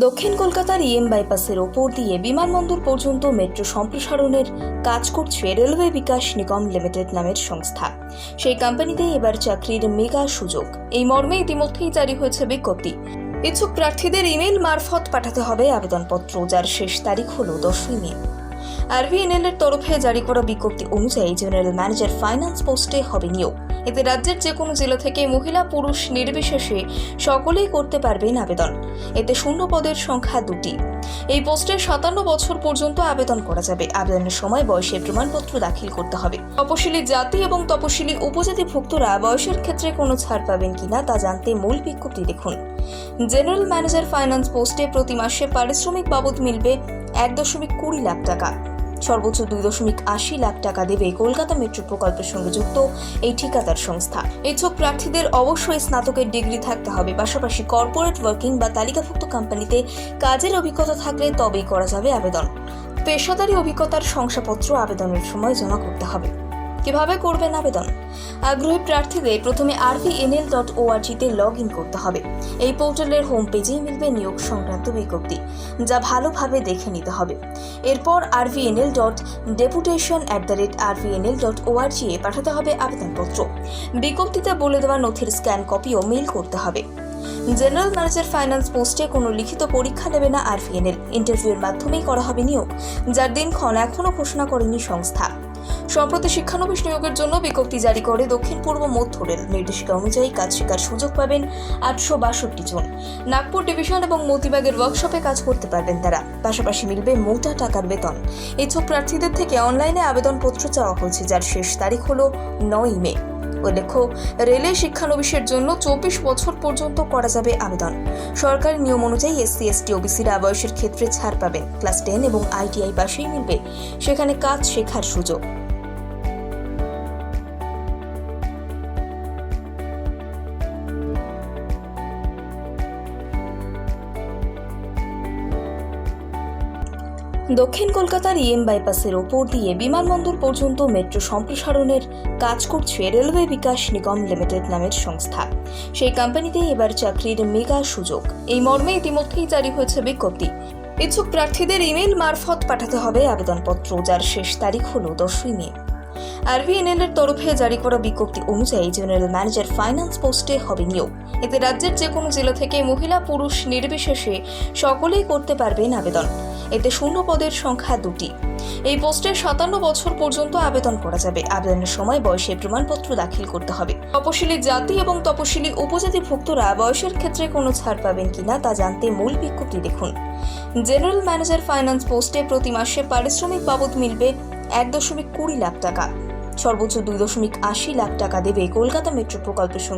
দক্ষিণ কলকাতার ইএম বাইপাসের ওপর দিয়ে বিমানবন্দর পর্যন্ত মেট্রো সম্প্রসারণের কাজ করছে রেলওয়ে বিকাশ নিগম লিমিটেড নামের সংস্থা। সেই কোম্পানিতে এবার চাকরির মেগা সুযোগ। এই মর্মে ইতিমধ্যেই জারি হয়েছে বিজ্ঞপ্তি। ইচ্ছুক প্রার্থীদের ইমেল মারফত পাঠাতে হবে আবেদনপত্র, যার শেষ তারিখ হল দশই মে। আরভিএনএল এর তরফে জারি করা বিজ্ঞপ্তি অনুযায়ী জেনারেল ম্যানেজার ফাইন্যান্স পোস্টে হবে নিয়োগ। এতে রাজ্যের যে কোনো জেলা থেকে মহিলা পুরুষ নির্বিশেষে সকলেই করতে পারবেন আবেদন। এতে শূন্য পদের সংখ্যা দুটি। এই পোস্টে সাতান্ন বছর পর্যন্ত আবেদন করা যাবে। আবেদনের সময় বয়সের প্রমাণপত্র দাখিল করতে হবে। তপশিলি জাতি এবং তপশিলি উপজাতিভুক্তরা বয়সের ক্ষেত্রে কোনো ছাড় পাবেন কিনা তা জানতে মূল বিজ্ঞপ্তি দেখুন। জেনারেল ম্যানেজার ফাইন্যান্স পোস্টে প্রতি মাসে পারিশ্রমিক বাবদ মিলবে এক দশমিক কুড়ি লাখ টাকা। সর্বোচ্চ দুই দশমিক আশি লাখ টাকা দেবে কলকাতা মেট্রো প্রকল্পের সঙ্গে যুক্ত এই ঠিকাদার সংস্থা। ইচ্ছুক প্রার্থীদের অবশ্যই স্নাতকের ডিগ্রি থাকতে হবে। পাশাপাশি কর্পোরেট ওয়ার্কিং বা তালিকাভুক্ত কোম্পানিতে কাজের অভিজ্ঞতা থাকলে তবেই করা যাবে আবেদন। পেশাদারি অভিজ্ঞতার শংসাপত্র আবেদনের সময় জমা করতে হবে। কীভাবে করবেন আবেদন? আগ্রহী প্রার্থীদের প্রথমে আরভিএনএল ডট ওআরজিতে লগ ইন করতে হবে। এই পোর্টালের হোম পেজেই মিলবে নিয়োগ সংক্রান্ত বিজ্ঞপ্তি, যা ভালোভাবে দেখে নিতে হবে। এরপর RVNL dot deputation at the rate RVNL dot ORG এ পাঠাতে হবে আবেদনপত্র। বিজ্ঞপ্তিতে বলে দেওয়া নথির স্ক্যান কপিও মেইল করতে হবে। জেনারেল ম্যানেজার ফাইন্যান্স পোস্টে কোনো লিখিত পরীক্ষা নেবে না আরভিএনএল ইন্টারভিউয়ের মাধ্যমেই করা হবে নিয়োগ, যার দিনক্ষণ এখনও ঘোষণা করেনি সংস্থা। সম্প্রতি শিক্ষানবিশ নিয়োগের জন্য বিজ্ঞপ্তি জারি করে দক্ষিণ পূর্ব মধ্য রেল। নির্দেশিকা অনুযায়ী কাজ শেখার সুযোগ পাবেন আটশো বাষট্টি জন। নাগপুর ডিভিশন এবং মতিবাগের ওয়ার্কশপে কাজ করতে পারবেন তারা। পাশাপাশি মিলবে মোটা টাকার বেতন। ইচ্ছুক প্রার্থীদের থেকে অনলাইনে আবেদনপত্র চাওয়া হয়েছে, যার শেষ তারিখ হল নয় মে। উল্লেখ্য, রেলে শিক্ষানবিশের জন্য চব্বিশ বছর পর্যন্ত করা যাবে আবেদন। সরকারি নিয়ম অনুযায়ী এসসি, এসটি, ওবিসিরা বয়সের ক্ষেত্রে ছাড় পাবেন। ক্লাস টেন এবং আইটিআই পাশেই মিলবে। সেখানে কাজ শেখার সুযোগ। দক্ষিণ কলকাতার ইএম বাইপাসের ওপর দিয়ে বিমানবন্দর পর্যন্ত মেট্রো সম্প্রসারণের কাজ করছে রেলওয়ে বিকাশ নিগম লিমিটেড নামের সংস্থা। সেই কোম্পানিতে এবার চাকরির মেগা সুযোগ। এই মর্মে ইতিমধ্যেই জারি হয়েছে বিজ্ঞপ্তি। ইচ্ছুক প্রার্থীদের ইমেল মারফত পাঠাতে হবে আবেদনপত্র। যার শেষ তারিখ হল দশই মে। আরভিএনএল এর তরফে জারি করা বিজ্ঞপ্তি অনুযায়ী জেনারেল ম্যানেজার ফাইন্যান্স পোস্টে হবে নিয়োগ। এতে রাজ্যের যে কোনো জেলা থেকে মহিলা পুরুষ নির্বিশেষে সকলেই করতে পারবেন আবেদন। এতে শূন্য পদের সংখ্যা দুটি। এই পোস্টে সাতান্ন বছর পর্যন্ত আবেদন করা যাবে। আবেদনের সময় বয়সের প্রমাণপত্র দাখিল করতে হবে। তপশিলি জাতি এবং তপশিলি উপজাতিভুক্তরা বয়সের ক্ষেত্রে কোনো ছাড় পাবেন কিনা তা জানতে মূল বিজ্ঞপ্তি দেখুন। জেনারেল ম্যানেজার ফাইন্যান্স পোস্টে প্রতি মাসে পারিশ্রমিক বাবদ মিলবে এক দশমিক কুড়ি লাখ টাকা। সর্বোচ্চ দুই দশমিক আশি লাখ টাকা দেবে কলকাতা মেট্রো প্রকল্পের